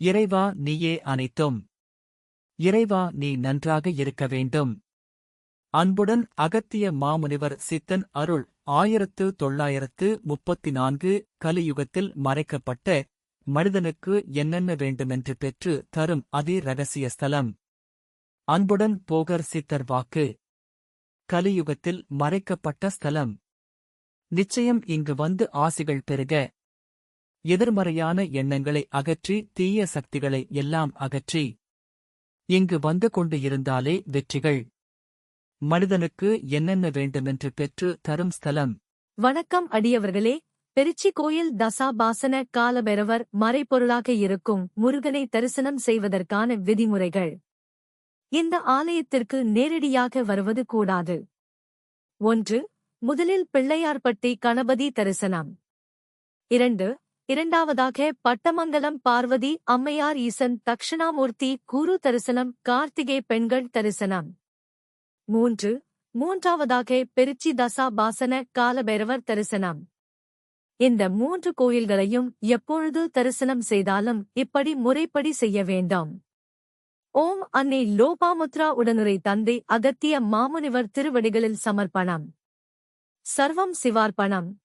இறைவா நீயே அனைத்தும். இறைவா நீ நன்றாக இருக்க வேண்டும். அன்புடன் அகத்திய மாமுனிவர் சித்தன் அருள் ஆயிரத்து தொள்ளாயிரத்து முப்பத்தி நான்கு கலியுகத்தில் மறைக்கப்பட்ட மனிதனுக்கு என்னென்ன வேண்டுமென்று பெற்று தரும் அதி ரகசிய ஸ்தலம். அன்புடன் போகர் சித்தர் வாக்கு. கலியுகத்தில் மறைக்கப்பட்ட ஸ்தலம். நிச்சயம் இங்கு வந்து ஆசிகள் பெருக. எதிர்மறையான எண்ணங்களை அகற்றி தீய சக்திகளை எல்லாம் அகற்றி. இங்கு வந்து கொண்டு இருந்தாலே வெற்றிகள். மனிதனுக்கு என்னென்ன வேண்டுமென்று பெற்று தரும் ஸ்தலம். வணக்கம் அடியவர்களே. பெருச்சி கோயில் தசாபாசன காலபெறவர் மறைபொருளாக இருக்கும் முருகனை தரிசனம் செய்வதற்கான விதிமுறைகள். இந்த ஆலயத்திற்கு நேரடியாக வருவது கூடாது. ஒன்று முதலில் பிள்ளையார்பட்டி கணபதி தரிசனம். இரண்டு இரண்டாவதாக பட்டமங்கலம் பார்வதி அம்மையார் ஈசன் தக்ஷணாமூர்த்தி குரு தரிசனம் கார்த்திகை பெண்கள் தரிசனம். மூன்று. மூன்றாவதாக பெருச்சி தசா பாசன காலபைரவர் தரிசனம். இந்த மூன்று கோயில்களையும் எப்பொழுது தரிசனம் செய்தாலும் இப்படி முறைப்படி செய்ய வேண்டாம். ஓம் அன்னை லோபாமுத்ரா உடனுரை தந்தை அகத்திய மாமுனிவர் திருவடிகளில் சமர்ப்பணம். சர்வம் சிவார்ப்பணம்.